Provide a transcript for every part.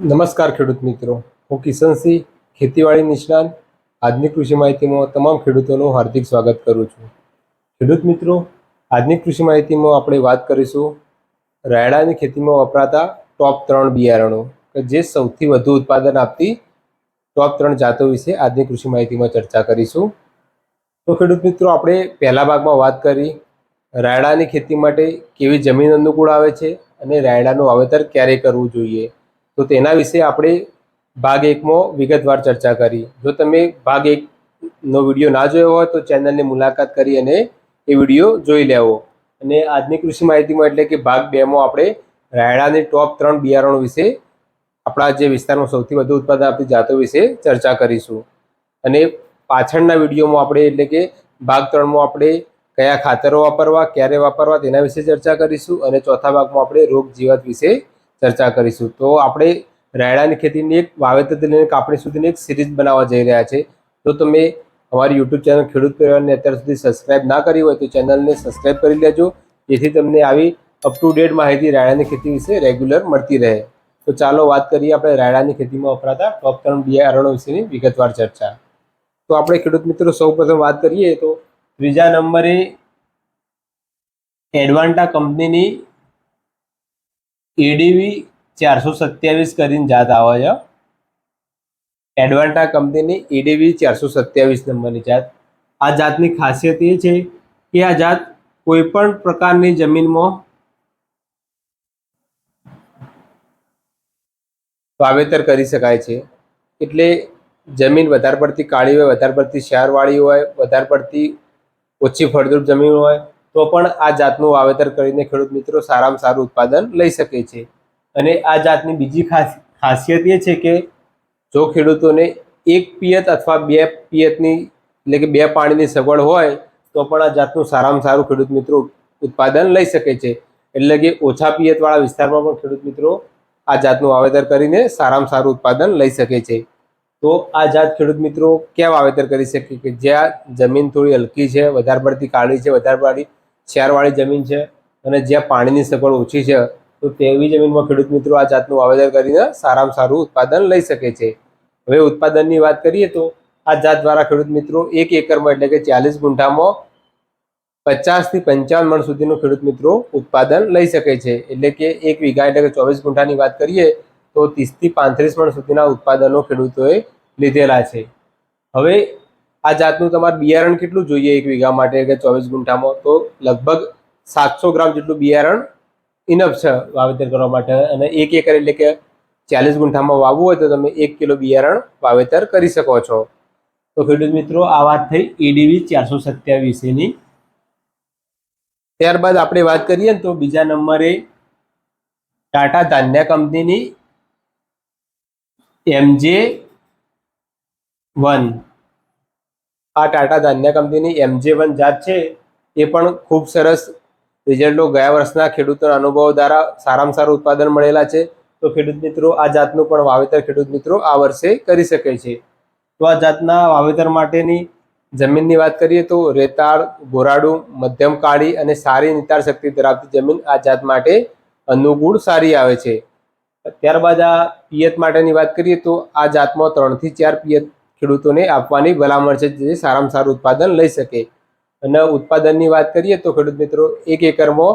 નમસ્કાર ખેડૂત મિત્રો. હું કિશનસિંહ ખેતીવાડી નિષ્ણાંત. આજની કૃષિ માહિતીમાં તમામ ખેડૂતોનું હાર્દિક સ્વાગત કરું છું. ખેડૂત મિત્રો, આજની કૃષિ માહિતીમાં આપણે વાત કરીશું રાયડાની ખેતીમાં વપરાતા ટોપ ત્રણ બિયારણો કે જે સૌથી વધુ ઉત્પાદન આપતી ટોપ ત્રણ જાતો વિશે આજની કૃષિ માહિતીમાં ચર્ચા કરીશું. તો ખેડૂત મિત્રો, આપણે પહેલા ભાગમાં વાત કરી રાયડાની ખેતી માટે કેવી જમીન અનુકૂળ આવે છે અને રાયડાનું વાવેતર ક્યારે કરવું જોઈએ? તો તેના વિશે આપણે ભાગ એકમાં વિગતવાર ચર્ચા કરી. જો તમે ભાગ એકનો વીડિયો ના જોયો હોય તો ચેનલની મુલાકાત કરી અને એ વીડિયો જોઈ લેવો. અને આજની કૃષિ માહિતીમાં એટલે કે ભાગ બેમાં આપણે રાયડાની ટોપ ત્રણ બિયારણો વિશે, આપણા જે વિસ્તારમાં સૌથી વધુ ઉત્પાદન આપતી જાતો વિશે ચર્ચા કરીશું. અને પાછળના વિડીયોમાં આપણે એટલે કે ભાગ ત્રણમાં આપણે કયા ખાતરો વાપરવા, ક્યારે વાપરવા તેના વિશે ચર્ચા કરીશું. અને ચોથા ભાગમાં આપણે રોગ જીવાત વિશે ચર્ચા કરીશું. તો આપણે રાયડાની ખેતીની એક વાવેતરથી લઈને કાપણી સુધીની એક સિરીઝ બનાવવા જઈ રહ્યા છે. તો તમે અમારી યુટ્યુબ ચેનલ ખેડૂત પરિવારને અત્યાર સુધી સબસ્ક્રાઇબ ના કરી હોય તો ચેનલને સબસ્ક્રાઇબ કરી લેજો. જેથી તમને આવી અપ ટુ ડેટ માહિતી રાયડાની ખેતી વિશે રેગ્યુલર મળતી રહે. તો ચાલો વાત કરીએ આપણે રાયડાની ખેતીમાં વપરાતા ટોપ ત્રણ બિયારણો વિશેની વિગતવાર ચર્ચા. તો આપણે ખેડૂત મિત્રો સૌપ્રથમ વાત કરીએ તો ત્રીજા નંબરે એડવાન્ટા કંપનીની એડીવી ચારસો સત્યાવીસ કરીને જાત આવે છે. એડવાન્ટા કંપનીની એડીવી ચારસો સત્યાવીસ નંબરની જાત. આ જાતની ખાસિયત એ છે કે આ જાત કોઈ પણ પ્રકારની જમીનમાં વાવેતર કરી શકાય છે. એટલે જમીન વધારે પડતી કાળી હોય, વધારે પડતી ક્ષારવાળી હોય, વધારે પડતી ઓછી ફળદ્રુપ જમીન હોય તો પણ આ જાતનું વાવેતર કરીને ખેડૂત મિત્રો સારામાં સારું ઉત્પાદન લઈ શકે છે. અને આ જાતની બીજી ખાસ, ખાસિયત એ છે કે જો ખેડૂતોને એક પિયત અથવા બે પિયતની, એટલે કે બે પાણીની સગવડ હોય, તો પણ આ જાતનું સારામાં સારું ખેડૂત મિત્રો ઉત્પાદન લઈ શકે છે. એટલે કે ઓછા પિયતવાળા વિસ્તારમાં પણ ખેડૂત મિત્રો આ જાતનું વાવેતર કરીને સારામાં સારું ઉત્પાદન લઈ શકે છે. તો આ જાત ખેડૂત મિત્રો ક્યાં વાવેતર કરી શકે? કે જ્યાં જમીન થોડી હલકી છે, વધારે પડતી કાળી છે, વધારે પડતી ક્ષારવાળી જમીન છે અને જ્યાં પાણીની સગવડ ઓછી છે, તો તેવી જમીનમાં ખેડૂત મિત્રો આ જાતનું વાવેતર કરીને સારામાં સારું ઉત્પાદન લઈ શકે છે. હવે ઉત્પાદનની વાત કરીએ તો આ જાત દ્વારા ખેડૂત મિત્રો એક એકરમાં એટલે કે ચાલીસ ગુંઠામાં પચાસથી પંચાવન મણ સુધીનું ખેડૂત મિત્રો ઉત્પાદન લઈ શકે છે. એટલે કે એક વીઘા એટલે કે ચોવીસ ગુંઠાની વાત કરીએ તો ત્રીસથી પાંત્રીસ મણ સુધીના ઉત્પાદનો ખેડૂતોએ લીધેલા છે. હવે આ જાતનું તમારે બિયારણ કેટલું જોઈએ એક વીઘા માટે કે ચોવીસ ગુંઠામાં? તો લગભગ સાતસો ગ્રામ જેટલું બિયારણ ઇનફ છે વાવેતર કરવા માટે. અને એક એકર એટલે કે ચાલીસ ગુંઠામાં વાવવું હોય તો તમે એક કિલો બિયારણ વાવેતર કરી શકો છો. તો ખેડૂત મિત્રો, આ વાત થઈ ઈડીવી ચારસો સત્યાવીસની ત્યારબાદ આપણે વાત કરીએ તો બીજા નંબરે ટાટા ધાન્ય કંપનીની એમજે વન. આ ટાટા ધાન્ય કંપનીની એમજે વન જાત છે. એ પણ ખૂબ સરસ રિઝલ્ટો ગયા વર્ષના ખેડૂતોના અનુભવો દ્વારા સારામાં સારું ઉત્પાદન મળેલા છે. તો ખેડૂત મિત્રો, આ જાતનું પણ વાવેતર ખેડૂત મિત્રો આ વર્ષે કરી શકે છે. તો આ જાતના વાવેતર માટેની જમીનની વાત કરીએ તો રેતાળ, ગોરાડું, મધ્યમ કાળી અને સારી નિતાર શક્તિ ધરાવતી જમીન આ જાત માટે અનુકૂળ સારી આવે છે. ત્યારબાદ આ પિયત માટેની વાત કરીએ તો આ જાતમાં ત્રણથી ચાર પિયત ખેડૂતોને આપવાની ભલામણ છે જે સારામાં સારું ઉત્પાદન લઈ શકે. અને ઉત્પાદનની વાત કરીએ તો ખેડૂત મિત્રો, એક એકરમાં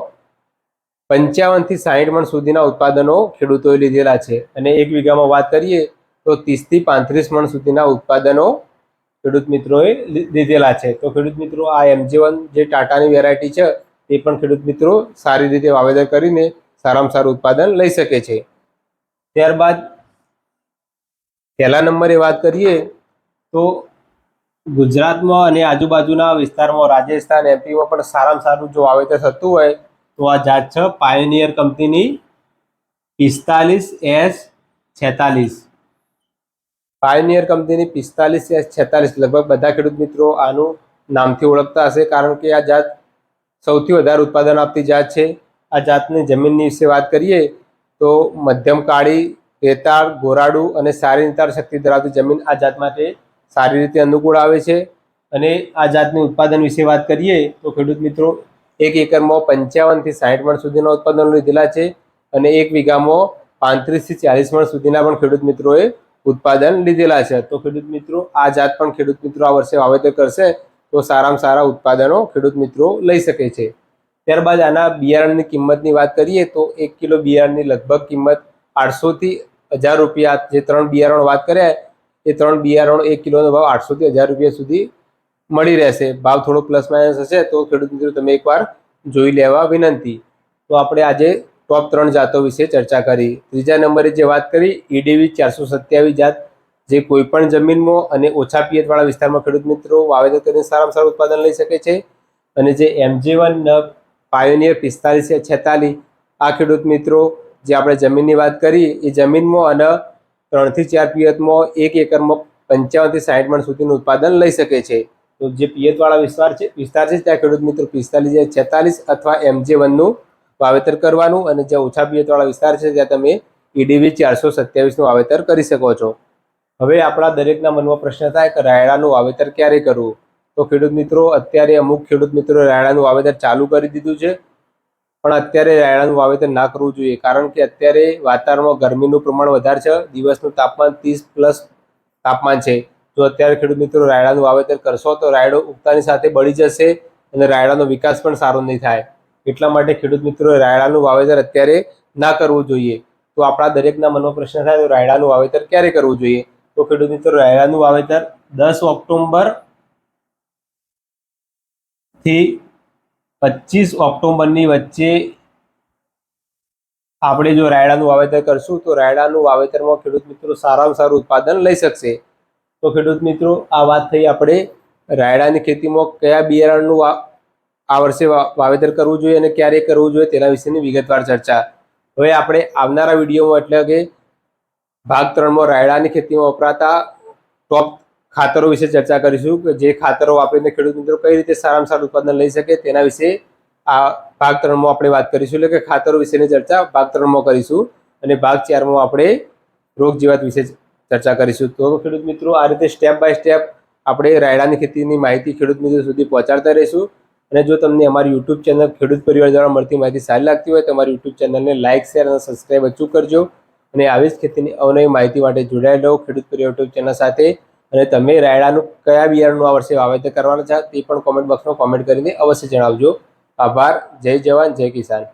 પંચાવનથી સાહીઠ મણ સુધીના ઉત્પાદનો ખેડૂતોએ લીધેલા છે. અને એક વીઘામાં વાત કરીએ તો ત્રીસથી પાંત્રીસ મણ સુધીના ઉત્પાદનો ખેડૂત મિત્રોએ લીધેલા છે. તો ખેડૂત મિત્રો, આ એમજી જે ટાટાની વેરાયટી છે તે પણ ખેડૂત મિત્રો સારી રીતે વાવેતર કરીને સારામાં સારું ઉત્પાદન લઈ શકે છે. ત્યારબાદ પહેલા નંબરે વાત કરીએ તો ગુજરાતમાં અને આજુબાજુના વિસ્તારમાં રાજસ્થાન એમપીમાં પણ સારામાં સારું જો વાવેતર થતું હોય, તો આ જાત છે પાયોનિયર કંપનીની પિસ્તાલીસ એસ છેતાલીસ. પાયોનિયર કંપનીની પિસ્તાલીસ એસ છેતાલીસ. લગભગ બધા ખેડૂત મિત્રો આનું નામથી ઓળખતા હશે, કારણ કે આ જાત સૌથી વધારે ઉત્પાદન આપતી જાત છે. આ જાતની જમીનની વિશે વાત કરીએ, તો મધ્યમ કાળી, રેતાળ, ગોરાડું અને સારી નિતાર શક્તિ ધરાવતી જમીન આ જાત માટે સારી રીતે અનુકૂળ આવે છે. અને આ જાતની ઉત્પાદન વિશે વાત કરીએ તો ખેડૂત મિત્રો, એક એકરમાં પંચાવનથી સાઠ મણ સુધીના ઉત્પાદનો લીધેલા છે અને એક વીઘામાં પાંત્રીસથી ચાલીસ મણ સુધીના પણ ખેડૂત મિત્રોએ ઉત્પાદન લીધેલા છે. તો ખેડૂત મિત્રો, આ જાત પણ ખેડૂત મિત્રો આ વર્ષે વાવેતર કરશે તો સારામાં સારા ઉત્પાદનો ખેડૂત મિત્રો લઈ શકે છે. ત્યારબાદ આના બિયારણની કિંમતની વાત કરીએ તો એક કિલો બિયારણની લગભગ કિંમત આઠસોથી હજાર રૂપિયા જે ત્રણ બિયારણો વાત કર્યા એ ત્રણ બિયારણ એક કિલોનો ભાવ આઠસોથી હજાર રૂપિયા સુધી મળી રહેશે. ભાવ થોડો પ્લસ માઇનસ હશે તો ખેડૂત મિત્રો તમે એકવાર જોઈ લેવા વિનંતી. તો આપણે આજે ટોપ ત્રણ જાતો વિશે ચર્ચા કરી. ત્રીજા નંબરે જે વાત કરી ઈડીવી ચારસો સત્યાવીસ જાત જે કોઈપણ જમીનમાં અને ઓછા પિયતવાળા વિસ્તારમાં ખેડૂત મિત્રો વાવેતર કરીને સારામાં સારું ઉત્પાદન લઈ શકે છે. અને જે એમજી વન પાયોનિયર પિસ્તાલીસ છેતાલીસ, આ ખેડૂત મિત્રો જે આપણે જમીનની વાત કરી, એ જમીનમાં અને ત્રણથી ચાર પિયતમાં એક એકરમાં પંચાવનથી સાઠ મણ સુધીનું ઉત્પાદન લઈ શકે છે. તો જે પિયતવાળા વિસ્તાર છે વિસ્તાર છે ત્યાં ખેડૂત મિત્રો પિસ્તાલીસ છેતાલીસ અથવા એમજે વનનું વાવેતર કરવાનું અને જે ઓછા પિયતવાળા વિસ્તાર છે, ત્યાં તમે ઈડીવી ચારસો સત્યાવીસનું વાવેતર કરી શકો છો. હવે આપણા દરેકના મનમાં પ્રશ્ન થાય કે રાયડાનું વાવેતર ક્યારે કરવું? તો ખેડૂત મિત્રો, અત્યારે અમુક ખેડૂત મિત્રો રાયડાનું વાવેતર ચાલુ કરી દીધું છે. પણ અત્યારે રાયડાનું વાવેતર ના કરવું જોઈએ, કારણ કે અત્યારે વાતાવરણમાં ગરમીનું પ્રમાણ વધારે છે, દિવસનું તાપમાન ત્રીસ પ્લસ તાપમાન છે. જો અત્યારે ખેડૂત મિત્રો રાયડાનું વાવેતર કરશો તો રાયડો ઉગતાની સાથે બળી જશે અને રાયડાનો વિકાસ પણ સારો નહીં થાય. એટલા માટે ખેડૂત મિત્રો રાયડાનું વાવેતર અત્યારે ના કરવું જોઈએ. તો આપણા દરેકના મનમાં પ્રશ્ન થાય તો રાયડાનું વાવેતર ક્યારે કરવું જોઈએ? તો ખેડૂત મિત્રો રાયડાનું વાવેતર દસ ઓક્ટોબરથી પચીસ ઓક્ટોબરની વચ્ચે આપણે જો રાયડાનું વાવેતર કરશું, તો રાયડાનું વાવેતરમાં ખેડૂત મિત્રો સારામાં સારું ઉત્પાદન લઈ શકશે. તો ખેડૂત મિત્રો, આ વાત થઈ આપણે રાયડાની ખેતીમાં કયા બિયારણનું આ વર્ષે વાવેતર કરવું જોઈએ અને ક્યારે કરવું જોઈએ તેના વિશેની વિગતવાર ચર્ચા. હવે આપણે આવનારા વિડીયોમાં એટલે કે ભાગ ત્રણમાં રાયડાની ખેતીમાં વપરાતા ટોપ ખાતરો વિશે ચર્ચા કરીશું કે જે ખાતરો વાપરીને ખેડૂત મિત્રો કઈ રીતે સારામાં સારું ઉત્પાદન લઈ શકે તેના વિશે આ ભાગ ત્રણમાં આપણે વાત કરીશું. એટલે કે ખાતરો વિશેની ચર્ચા ભાગ ત્રણમાં કરીશું અને ભાગ ચારમાં આપણે રોગ જીવાત વિશે ચર્ચા કરીશું. તો ખેડૂત મિત્રો, આ રીતે સ્ટેપ બાય સ્ટેપ આપણે રાયડાની ખેતીની માહિતી ખેડૂત મિત્રો સુધી પહોંચાડતા રહીશું. અને જો તમને અમારી યુટ્યુબ ચેનલ ખેડૂત પરિવાર દ્વારા મળતી માહિતી સારી લાગતી હોય તો અમારી યુટ્યુબ ચેનલને લાઇક શેર અને સબસ્ક્રાઈબ અચૂક કરજો. અને આવી જ ખેતીની અવનવી માહિતી માટે જોડાયેલ ખેડૂત પરિવાર યુટ્યુબ ચેનલ સાથે. અને તમે રાયડાનું કયા બિયારણનું આ વર્ષે વાવેતર કરવાના છે તે પણ કોમેન્ટ બોક્સમાં કોમેન્ટ કરીને અવશ્ય જણાવજો. આભાર. જય જવાન, જય કિસાન.